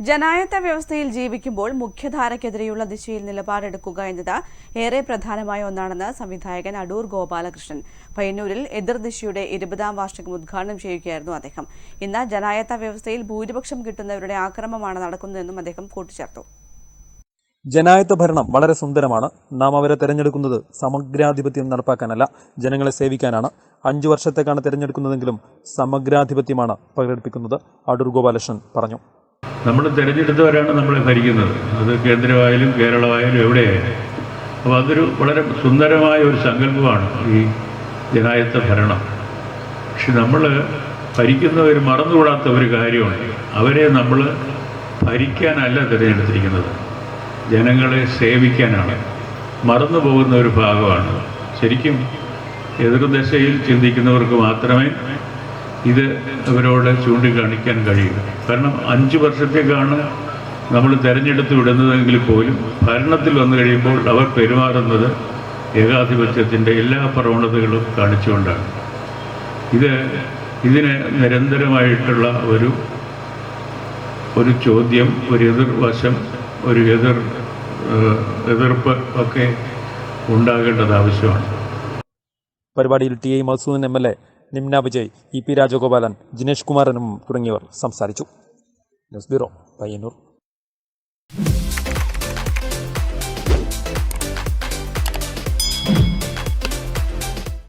ജനായത്ത വ്യവസ്ഥയിൽ ജീവിക്കുമ്പോൾ മുഖ്യധാരക്കെതിരെയുള്ള ദിശയിൽ നിലപാടെടുക്കുക എന്നത് ഏറെ പ്രധാനമായ ഒന്നാണെന്ന് സംവിധായകൻ അടൂർ ഗോപാലകൃഷ്ണൻ. പയ്യന്നൂരിൽ എതിർദിശയുടെ ഇരുപതാം വാർഷികം ഉദ്ഘാടനം ചെയ്യുകയായിരുന്നു അദ്ദേഹം. ഇന്ന് ജനായത്ത വ്യവസ്ഥയിൽ ഭൂരിപക്ഷം കിട്ടുന്നവരുടെ ആക്രമമാണ് നടക്കുന്നതെന്നും അദ്ദേഹം കൂട്ടിച്ചേർത്തു. ജനായത്ത ഭരണം വളരെ സുന്ദരമാണ്. നാം അവരെ തെരഞ്ഞെടുക്കുന്നത് സമഗ്രാധിപത്യം നടപ്പാക്കാനല്ല ജനങ്ങളെ സേവിക്കാനാണ്. അഞ്ചു വർഷത്തേക്കാണ് തിരഞ്ഞെടുക്കുന്നതെങ്കിലും സമഗ്രാധിപത്യമാണ് പ്രകടിപ്പിക്കുന്നത് അടൂർ ഗോപാലകൃഷ്ണൻ പറഞ്ഞു. നമ്മൾ തിരഞ്ഞെടുത്തവരാണ് നമ്മളെ ഭരിക്കുന്നത്. അത് കേന്ദ്രമായാലും കേരളമായാലും എവിടെയായാലും. അപ്പോൾ അതൊരു വളരെ സുന്ദരമായ ഒരു സങ്കല്പമാണ് ഈ ജനായത്ത ഭരണം. പക്ഷെ നമ്മൾ ഭരിക്കുന്നവർ മറന്നുകൂടാത്ത ഒരു കാര്യമുണ്ട് അവരെ നമ്മൾ ഭരിക്കാനല്ല തിരഞ്ഞെടുത്തിരിക്കുന്നത്. ജനങ്ങളെ സേവിക്കാനാണ്. മറന്നു പോകുന്ന ഒരു ഭാഗമാണ്. ശരിക്കും എതിർദശയിൽ ചിന്തിക്കുന്നവർക്ക് മാത്രമേ ഇത് അവരോട് ചൂണ്ടിക്കാണിക്കാൻ കഴിയും കാരണം അഞ്ച് വർഷത്തേക്കാണ് നമ്മൾ തിരഞ്ഞെടുത്ത് വിടുന്നതെങ്കിൽ പോലും ഭരണത്തിൽ വന്നു കഴിയുമ്പോൾ അവർ പെരുമാറുന്നത് ഏകാധിപത്യത്തിന്റെ എല്ലാ പ്രവണതകളും കാണിച്ചുകൊണ്ടാണ്. ഇത് ഇതിന് നിരന്തരമായിട്ടുള്ള ഒരു ഒരു ചോദ്യം ഒരു എതിർവശം ഒരു എതിർ എതിർപ്പ് ഒക്കെ ഉണ്ടാകേണ്ടത് ആവശ്യമാണ്. പരിപാടിയിൽ T I Masoodan M L A Nimna Vijay E P Rajagopalan Jinesh കുമാരനും തുടങ്ങിയവർ സംസാരിച്ചു. News bureau Payyanur.